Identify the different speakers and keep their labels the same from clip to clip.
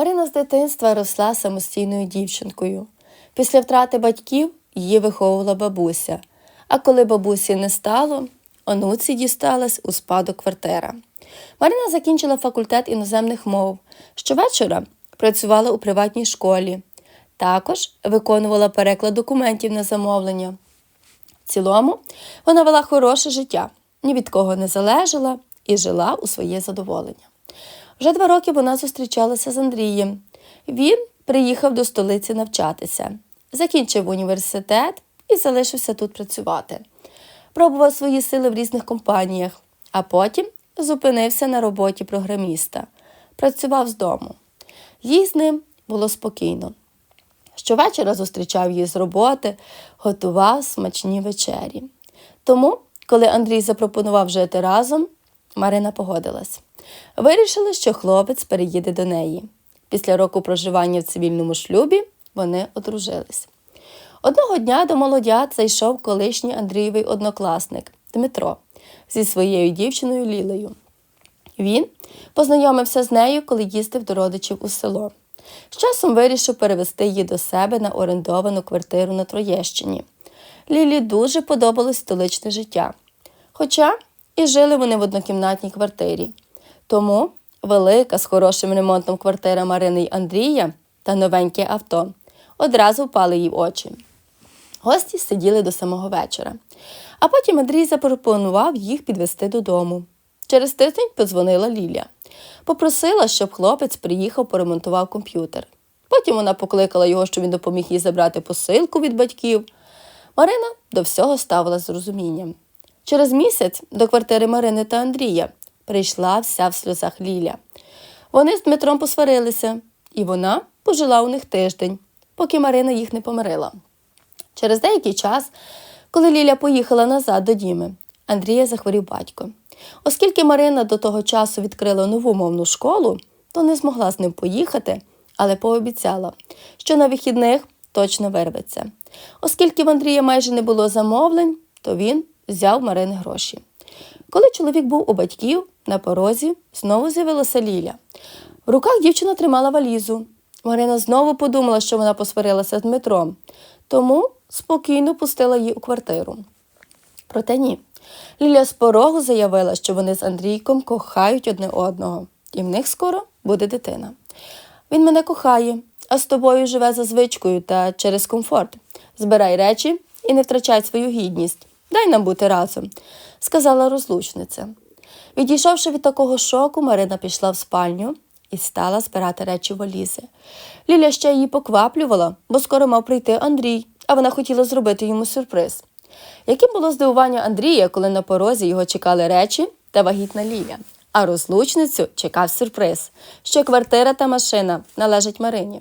Speaker 1: Марина з дитинства росла самостійною дівчинкою. Після втрати батьків її виховувала бабуся. А коли бабусі не стало, онуці дісталась у спадок квартира. Марина закінчила факультет іноземних мов. Щовечора працювала у приватній школі. Також виконувала переклад документів на замовлення. В цілому вона вела хороше життя, ні від кого не залежала і жила у своє задоволення. Вже два роки вона зустрічалася з Андрієм. Він приїхав до столиці навчатися, закінчив університет і залишився тут працювати. Пробував свої сили в різних компаніях, а потім зупинився на роботі програміста. Працював з дому. Їй з ним було спокійно. Щовечора зустрічав її з роботи, готував смачні вечері. Тому, коли Андрій запропонував жити разом, Марина погодилась. Вирішили, що хлопець переїде до неї. Після року проживання в цивільному шлюбі вони одружились. Одного дня до молодят зайшов колишній Андрієвий однокласник Дмитро зі своєю дівчиною Лілею. Він познайомився з нею, коли їздив до родичів у село. З часом вирішив перевести її до себе на орендовану квартиру на Троєщині. Лілі дуже подобалось столичне життя. Хоча і жили вони в однокімнатній квартирі. Тому велика з хорошим ремонтом квартира Марини й Андрія та новеньке авто одразу впали їй в очі. Гості сиділи до самого вечора. А потім Андрій запропонував їх підвести додому. Через тиждень подзвонила Ліля. Попросила, щоб хлопець приїхав, поремонтував комп'ютер. Потім вона покликала його, щоб він допоміг їй забрати посилку від батьків. Марина до всього ставила з розумінням. Через місяць до квартири Марини та Андрія прийшла вся в сльозах Ліля. Вони з Дмитром посварилися, і вона пожила у них тиждень, поки Марина їх не помирила. Через деякий час, коли Ліля поїхала назад до Діми, Андрія захворів батько. Оскільки Марина до того часу відкрила нову мовну школу, то не змогла з ним поїхати, але пообіцяла, що на вихідних точно вирветься. Оскільки в Андрія майже не було замовлень, то він взяв Марини гроші. Коли чоловік був у батьків, на порозі знову з'явилася Ліля. В руках дівчина тримала валізу. Марина знову подумала, що вона посварилася з Дмитром, тому спокійно пустила її у квартиру. Проте ні. Ліля з порогу заявила, що вони з Андрійком кохають одне одного, і в них скоро буде дитина. Він мене кохає, а з тобою живе за звичкою та через комфорт. Збирай речі і не втрачай свою гідність. Дай нам бути разом, сказала розлучниця. Відійшовши від такого шоку, Марина пішла в спальню і стала збирати речі валізи. Ліля ще її покваплювала, бо скоро мав прийти Андрій, а вона хотіла зробити йому сюрприз. Яким було здивування Андрія, коли на порозі його чекали речі та вагітна Ліля, а розлучницю чекав сюрприз, що квартира та машина належать Марині.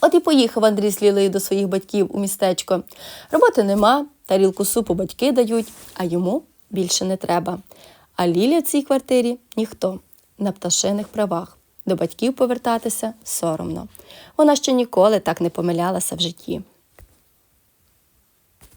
Speaker 1: От і поїхав Андрій з Лілею до своїх батьків у містечко. Роботи нема, тарілку супу батьки дають, а йому більше не треба. А Лілі в цій квартирі ніхто на пташиних правах. До батьків повертатися соромно. Вона ще ніколи так не помилялася в житті.